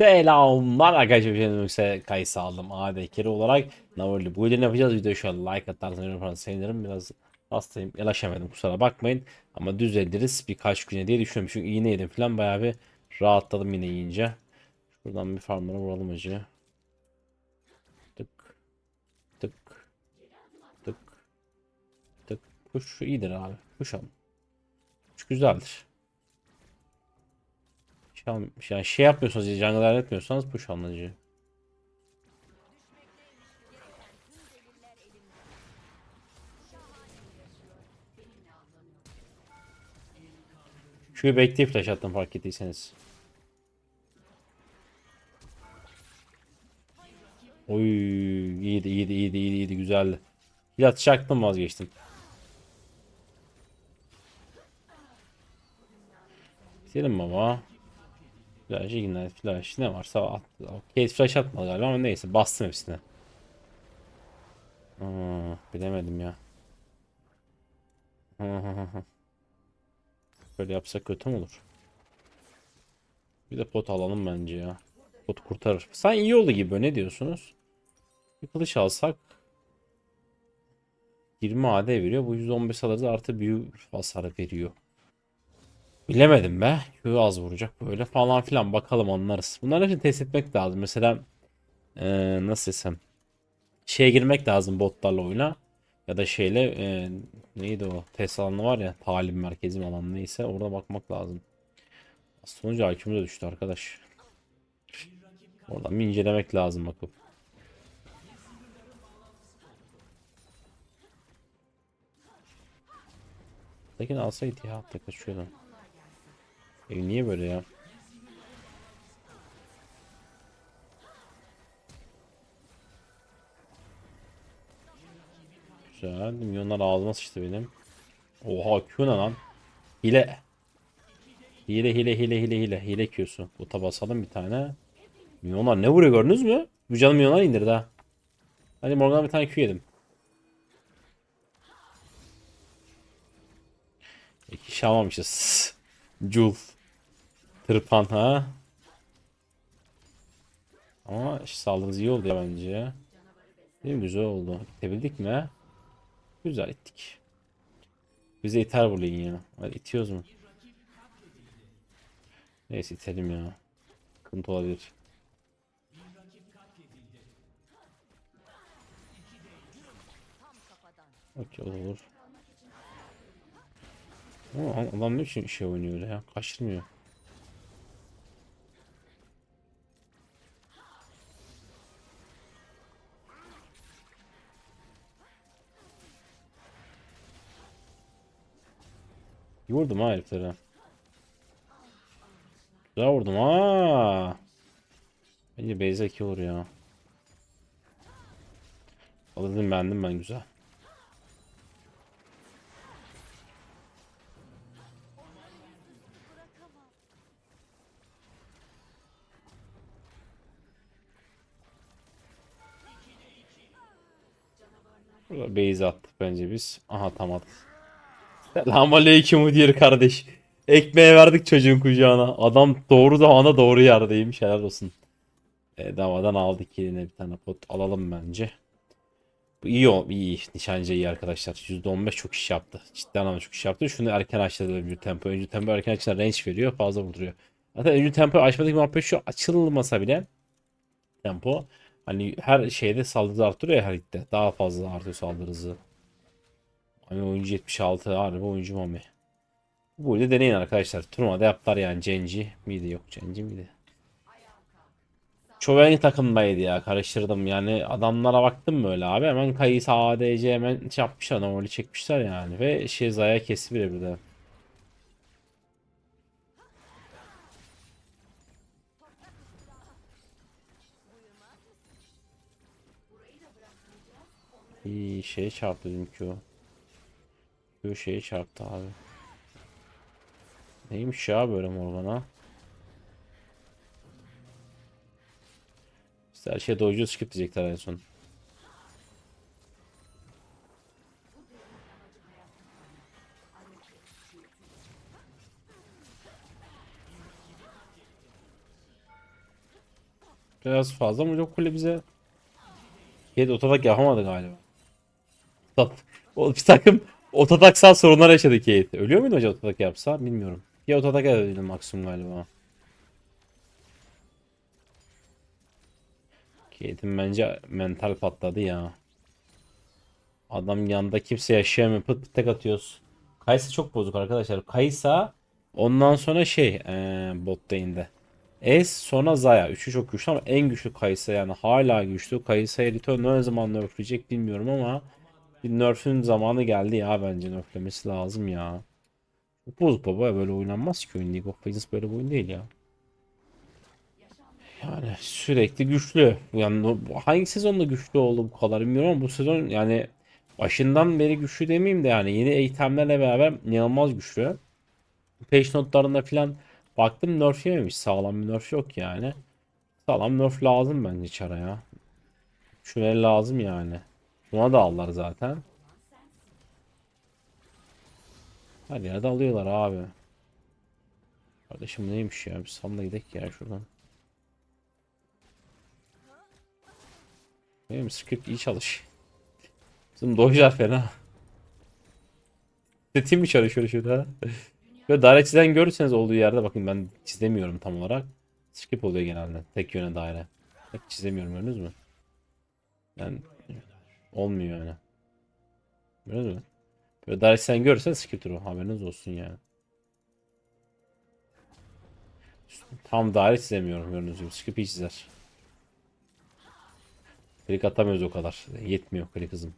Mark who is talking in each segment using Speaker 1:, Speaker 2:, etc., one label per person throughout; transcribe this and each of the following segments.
Speaker 1: Selamlar arkadaşlar. Ben ise kayısı aldım. AD kere olarak Navarlı. Bu videoyu yapacağız. Videoyu an like atarsanız yorum falan sevinirim. Biraz hastayım. Ylaşamadım kusura bakmayın. Ama düzeliriz birkaç güne diye düşünüyorum. Çünkü iğne yedim falan bayağı bir rahatladım yine yiyince. Şuradan bir farmlara vuralım acı. Tık. Tık. Tık. Kuş iyidir abi. Kuş alın. Kuş güzeldir. Şey, al- yani şey yapmıyorsanız, jungle'lar etmiyorsanız push anlıcı. Şu bekleyip flash attım fark ettiyseniz. Oy iyiydi iyiydi iyiydi iyiydi, iyiydi güzeldi. Bir atacaktım vazgeçtim. Bitirelim baba. Flash, ignite, flash ne varsa at. Kate flash atmadı galiba ama neyse bastım hepsine. Aa, bilemedim ya. Böyle yapsak kötü mü olur? Bir de pot alalım bence ya. Pot kurtarır. Sen iyi oldu gibi ne diyorsunuz? Bir kılıç alsak 20 AD veriyor. Bu 115 alırız artı büyü hasar veriyor. Bilemedim be. Q az vuracak böyle falan filan bakalım anlarız. Bunları hepsini test etmek lazım. Mesela eee, nasıl desem şeye girmek lazım botlarla oyuna. Ya da şeyle eee, neydi o test alanı var ya talim merkezi alan neyse orada bakmak lazım. Sonucu IQ'm da düştü arkadaş. Oradan bir incelemek lazım bakıp. Lakin alsaydı ya hatta kaçıyordum. E niye böyle ya? Güzel. Milyonlar ağzıma sıçtı benim. Oha Q ne lan? Hile. Hile hile hile hile hile. Hile Q'su. Bota basalım bir tane. Milyonlar ne vuruyor gördünüz mü? Bu canım milyonlar indirdi ha. Hadi Morgan'a bir tane Q yedim. İki kişi almamışız. Jul. Tırpan ha. Ama işte saldırınız iyi oldu ya bence. Değil mi? Güzel oldu. İtebildik mi? Güzel ittik. Bize iter bu ligin ya. Hadi itiyoruz mu? Neyse itelim ya. Sıkıntı olabilir. Okey olur. Ama adam ne biçim şey oynuyor ya? Kaçırmıyor. Vurdum ha heriflere. Güzel vurdum ha. Bence Beyza 2 olur ya. Alırdım beğendim ben güzel. Burada base attık bence biz. Aha tamam. Selamünaleyküm diğer kardeş. Ekmeğe verdik çocuğun kucağına. Adam doğru zamanda doğru yerdeymiş. Helal olsun. E, davadan aldık yerine bir tane pot alalım bence. Bu iyi o iyi nişancı iyi arkadaşlar. %15 çok iş yaptı. Cidden ama çok iş yaptı. Şunu erken açtı öncü tempo. Öncü tempo erken açtığında range veriyor. Fazla vurduruyor. Zaten öncü tempo açmadaki muhabbet şu açılmasa bile tempo hani her şeyde saldırı artırıyor ya her ligde. Daha fazla artıyor saldırı hızı. Mami oyuncu 76 harbi oyuncu Mami. Bu ile deneyin arkadaşlar. Turnuvada yaptılar yani Cenci miydi yok Cenci miydi? Çoğu takımdaydı ya karıştırdım yani adamlara baktım böyle abi hemen Kayısı ADC hemen şey yapmışlar normali çekmişler yani ve şey Zaya kesti bile bir de. İyi şeye çarptı bizimki o. Q şeye çarptı abi. Neymiş ya böyle Morgana? İşte her şeye doyucu skip diyecekler en son. Biraz fazla mı yok kule bize? Yedi otodak yapamadı galiba. Tat. O bir takım otadaksal sorunlar yaşadı Kate. Ölüyor muydu acaba otodak yapsa bilmiyorum. Ya otodak edebildim maksimum galiba. Kate'in bence mental patladı ya. Adam yanında kimse yaşayamıyor. Pıt pıt tek atıyoruz. Kaysa çok bozuk arkadaşlar. Kaysa ondan sonra şey ee, bot lane'de. Es sonra Zaya. Üçü çok güçlü ama en güçlü Kaysa yani hala güçlü. Kayısa'ya Rito ne zaman nerfleyecek bilmiyorum ama bir nerf'ün zamanı geldi ya bence nerflemesi lazım ya. Bozuk baba böyle oynanmaz ki oyun League of Legends böyle bir oyun değil ya. Yani sürekli güçlü. Yani hangi sezonda güçlü oldu bu kadar bilmiyorum ama bu sezon yani başından beri güçlü demeyeyim de yani yeni eğitimlerle beraber inanılmaz güçlü. Page notlarında falan baktım nerf yememiş. Sağlam bir nerf yok yani. Sağlam nerf lazım bence çara ya. Şuna lazım yani. Buna da aldılar zaten. Her yerde alıyorlar abi. Kardeşim neymiş ya? Bir salla gidelim ya şuradan. Benim script iyi çalış. Bizim dojlar fena. Setim mi çalışıyor şurada? Böyle daireçiden görürseniz olduğu yerde bakın ben çizemiyorum tam olarak. Skip oluyor genelde. Tek yöne daire. Tek çizemiyorum gördünüz mü? Yani olmuyor yani. Gördünüz mü? Böyle daireçiden görürseniz skip turu haberiniz olsun yani. Tam daire çizemiyorum gördüğünüz gibi. Skip'i çizer. Klik atamıyoruz o kadar. Yetmiyor klik hızım.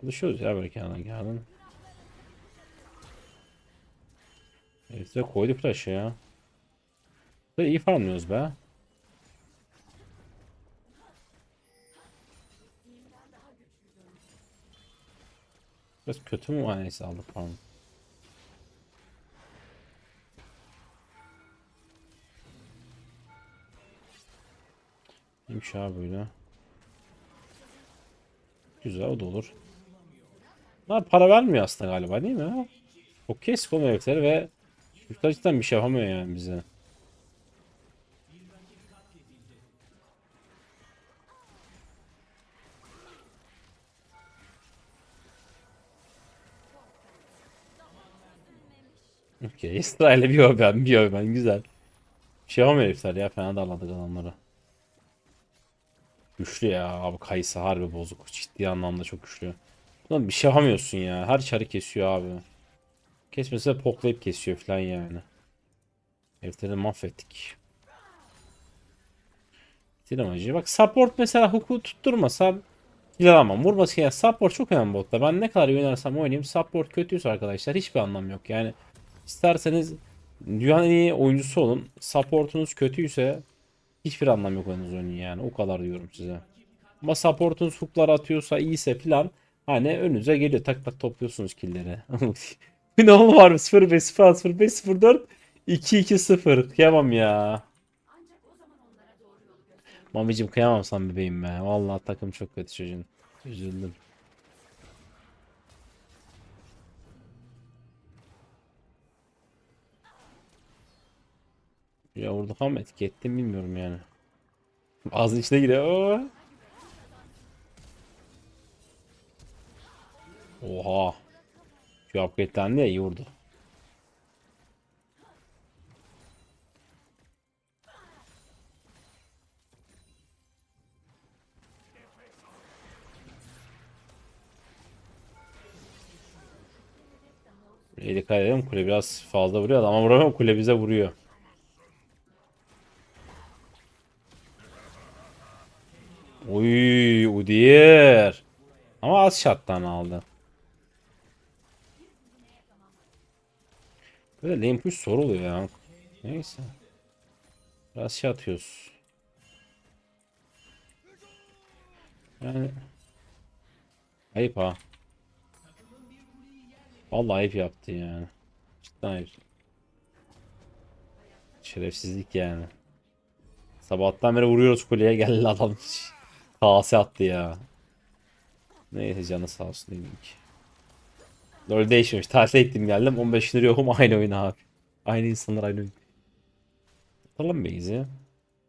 Speaker 1: Çalışıyoruz ya böyle kenara geldim. Evet de koydu flash'ı ya. Böyle iyi farmlıyoruz be. Biraz kötü mü? Ha, neyse aldık farm. İyiymiş böyle. Güzel o da olur. Ha, para vermiyor aslında galiba değil mi? Çok kesik herifler ve çocuklar bir şey yapamıyor yani bize. Okey. İsrail'e bir o ben, bir o ben. Güzel. Bir şey yapamıyor herifler ya. Fena darladık adamları. Güçlü ya abi. Kayısı harbi bozuk. Ciddi anlamda çok güçlü. Ulan bir şey yapamıyorsun ya. Her çarı kesiyor abi. Kesmese de poklayıp kesiyor falan yani. Herifleri mahvettik. Bitir amacı. Bak support mesela hukuku tutturmasam kill alamam. Vurması ya support çok önemli botta. Ben ne kadar oynarsam oynayayım support kötüyse arkadaşlar hiçbir anlam yok. Yani isterseniz dünyanın iyi oyuncusu olun. Supportunuz kötüyse hiçbir anlam yok oynadığınız oyunun yani. O kadar diyorum size. Ama supportunuz hooklar atıyorsa iyiyse filan hani önünüze geliyor tak tak topluyorsunuz killleri. ne oldu var mı? 0 5 0 0 5 0 4 2 2 0. Kıyamam ya. Mamicim kıyamam sen bebeğim be. Vallahi takım çok kötü çocuğun. Üzüldüm. Ya vurduk ama etki ettim bilmiyorum yani. Ağzın içine giriyor. Oha. Şu upgrade'lendi ya iyi vurdu. Buraya dikkat edelim. Kule biraz fazla vuruyor ama vuramam. Kule bize vuruyor. Uy, Udyr. Ama az şattan aldı. Böyle lane push ya. Neyse. Biraz şey atıyoruz. Yani ayıp ha. Vallahi ayıp yaptı yani. Cidden ayıp. Şerefsizlik yani. Sabahtan beri vuruyoruz kuleye geldi adam. Kase attı ya. Neyse canı sağ olsun ki. LoL değişmemiş. Tatile gittim geldim. 15 lira yokum aynı oyun abi. Aynı insanlar aynı oyun. Atalım Beyzi.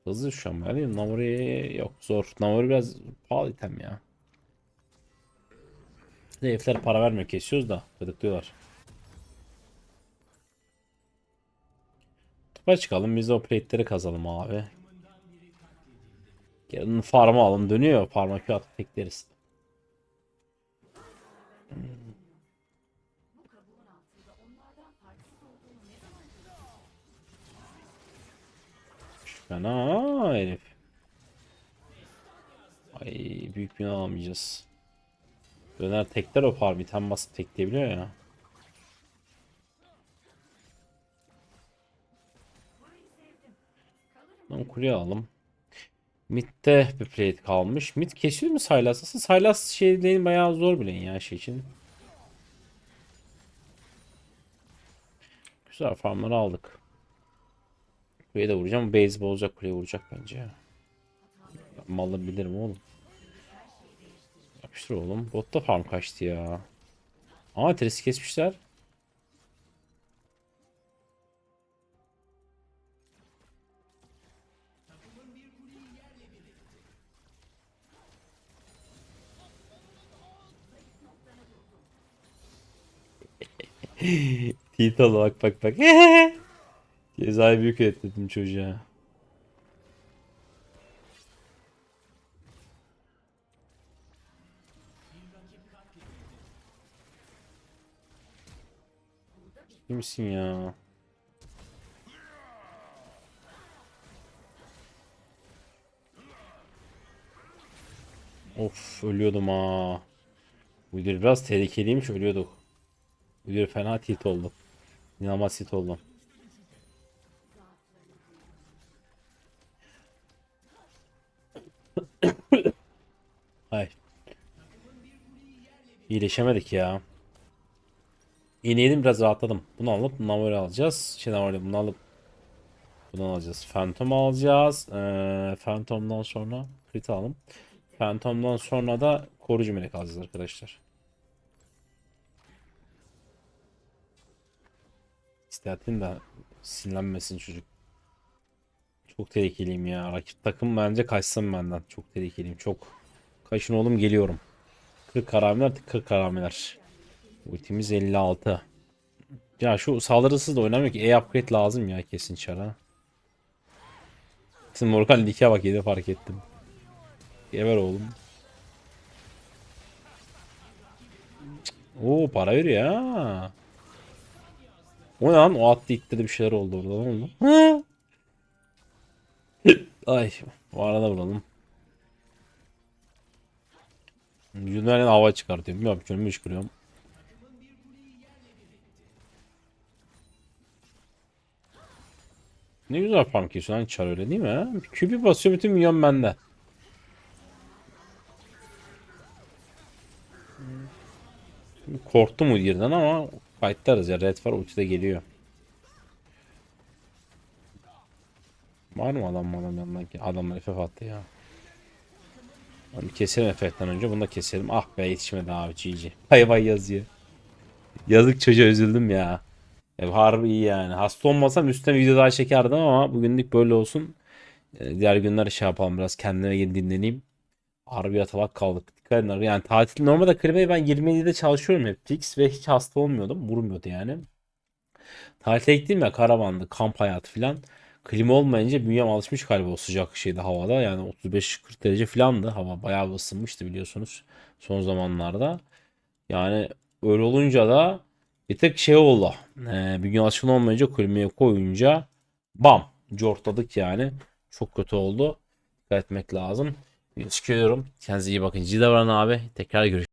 Speaker 1: Hızlı şu an yani. Namori yok zor. Namori biraz pahalı item ya. Herifler para vermiyor kesiyoruz da gıdıklıyorlar. Topa çıkalım biz de o plate'leri kazalım abi. Gelin farm'a alın dönüyor farm'a Q atıp tekleriz. Fena herif. Ay büyük bir alamayacağız. Döner tekler o farm item basıp tekleyebiliyor ya. Lan kuleye alalım. Mid'de bir plate kalmış. Mid kesiyor mu Sylas? Aslında Sylas şey değil bayağı zor bile ya şey için. Güzel farmları aldık. Kuleye de vuracağım. Base olacak kuleye vuracak bence ya. Malı bilirim oğlum. Yapıştır oğlum. Botta farm kaçtı ya. Aa teresi kesmişler. Titalı bak bak bak. Cezayı büyük ettim çocuğa. Ciddi misin ya? Of ölüyordum ha. Müdür biraz tehlikeliymiş ölüyorduk. Müdür fena tilt oldu. İnanılmaz tilt oldum. İyileşemedik ya. Yeni yedim biraz rahatladım. Bunu alıp Navar'ı alacağız. Şey Navar'ı bunu alıp bunu alacağız. Phantom alacağız. Ee, Phantom'dan sonra crit alalım. Phantom'dan sonra da koruyucu melek alacağız arkadaşlar. İstedim de sinirlenmesin çocuk. Çok tehlikeliyim ya. Rakip takım bence kaçsın benden. Çok tehlikeliyim. Çok. Kaçın oğlum geliyorum. 40 karameler 40 karameler. Ultimiz 56. Ya şu saldırısız da oynamıyor ki. E-upgrade lazım ya kesin çara. Şimdi Morgan League'e bak yedi fark ettim. Geber oğlum. Oo para veriyor ya. O ne lan? O attı itti de bir şeyler oldu orada. Ne oldu? Ay. O arada vuralım. Yunan'ın hava çıkartıyorum. Bilmiyorum. Çölümü kırıyorum. Ne güzel farm kesiyor lan çar öyle değil mi? Kübü basıyor bütün milyon bende. Korktu mu birden ama fightlarız ya. Red var ulti de geliyor. Var mı adam adam yanından ki? Adamlar FF attı ya. Hadi keselim FF'den önce bunu da keselim. Ah be yetişmedi abi GG. Vay vay yazıyor. Yazık çocuğa üzüldüm ya. Ya harbi iyi yani. Hasta olmasam üstten video daha çekerdim ama bugünlük böyle olsun. Ee, Diğer günler şey yapalım biraz kendime gelin dinleneyim. Harbi yatalak kaldık. Dikkat edin. Yani tatil normalde klimayı ben 27'de çalışıyorum hep fix ve hiç hasta olmuyordum. Vurmuyordu yani. Tatile gittim ya karavandı, kamp hayatı filan. Klima olmayınca bünyem alışmış galiba o sıcak şeyde havada. Yani 35-40 derece filandı. Hava bayağı ısınmıştı biliyorsunuz son zamanlarda. Yani öyle olunca da bir tek şey oldu. Ee, bir gün alışkın olmayınca klimaya koyunca bam cortladık yani. Çok kötü oldu. Dikkat etmek lazım. Çıkıyorum. Kendinize iyi bakın. Ciddi davranın abi. Tekrar görüşürüz.